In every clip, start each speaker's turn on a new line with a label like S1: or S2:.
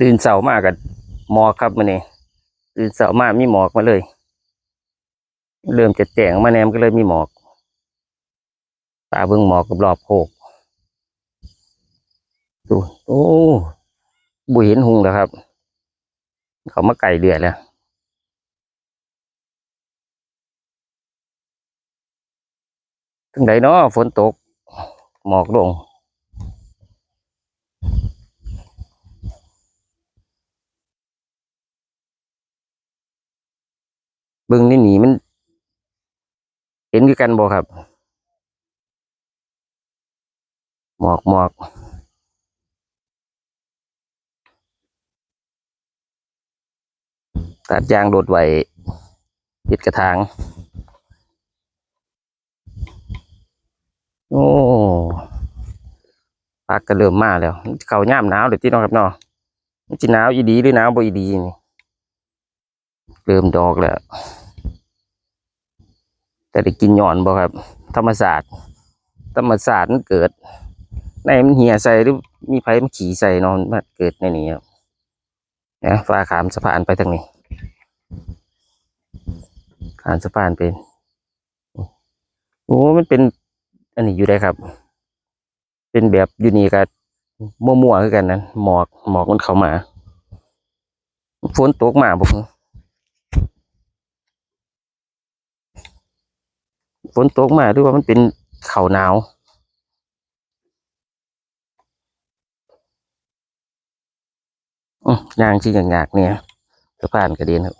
S1: ตื่นเสาร์มากกับหมอกครับมันนี่ตื่นเสาร์มากมีหมอกมาเลย เริ่มจะแจ้งมาแนมก็เลยมีหมอกตาเบิ่งหมอกกับรอบโคกดูโอ้บุเห็นหุงแล้วครับ เขามาไก่เดือดแล้วถึงไหนเนาะฝนตก หมอกลง เบิ่งนี่หนีมัน เห็นคือกันบ่ครับ หมอกหมอกตัดยางโดดไหวยึดกระถาง โอ้ปากก็เริ่มมาแล้ว เขาย่ามหนาวเดี๋ยวที่น้องครับเนาะมันจะหนาวอีดีหรือหนาวบ่อีดีนี่ เริ่มดอกแล้ว แต่ได้กินหย่อนบ่ครับ ธรรมศาสตร์ ธรรมศาสตร์มันเกิด ในมันเหี่ยใส่หรือมีไผ่มันขี่ใส่นอนมาเกิดในนี้ครับนะฟ้าขามสะพานไปทางนี้ขามสะพานเป็นโอ้มันเป็น อันนี้อยู่ได้ครับ เป็นแบบอยู่นี่กับมั่วๆคือกันนะหมอกหมอกมันเข้ามาฝนตกมาบ่ ฝนตกมาหรือว่ามันเป็นเข่าหนาวอืมยางที่งากเนี่ยสะพานกระเด็นครับ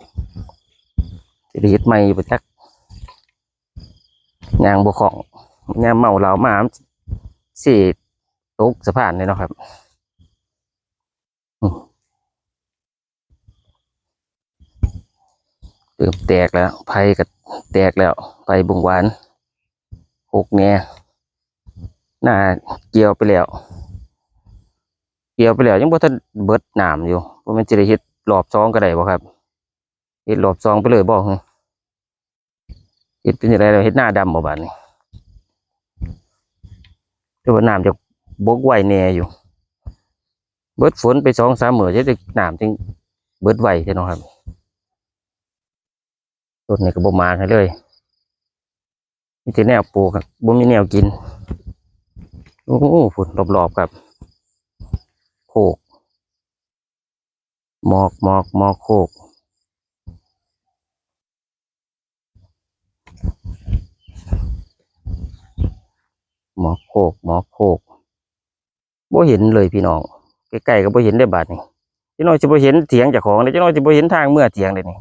S1: จะได้เฮ็ดไม่ปจักยางบกของยามเมาเหลามามันสิตกสะพานเลยเนาะครับเริ่มแตกแล้วไผ่ก็แตกแล้วไผ่บุงหวาน หกเนี่ยน้าเกี่ยวไปแล้ว เกี่ยวไปแล้วยังบ่ทันเบิดหน้ำอยู่ว่ามันจะได้เฮ็ดรอบสองก็ได้บ่ครับเฮ็ดรอบสองไปเลยบ่ฮึเฮ็ดเป็นจังไดแล้วเฮ็ดหน้าดำบ่บาดนี้แต่ว่าน้ำจะบกไวแน่อยู่ เบิดฝนไปสองสามมือจะได้น้ำจึงเบิดไวใช่เนาะครับต้นนี้ก็บ่มาให้เลย มีแต่แนวปลูกครับบ่มีแนวกิน โอ้โหฝุ่นรอบๆครับโคกหมอกหมอกหมอกโคกหมอกโคกหมอกโคกบ่เห็นเลยพี่น้องใกล้ๆก็บ่เห็นได้บาดนี่เจ้าน้อยจะบ่เห็นเถียงจากของเลยเจ้าน้อยจะบ่เห็นทางเมื่อเถียงเลยนี่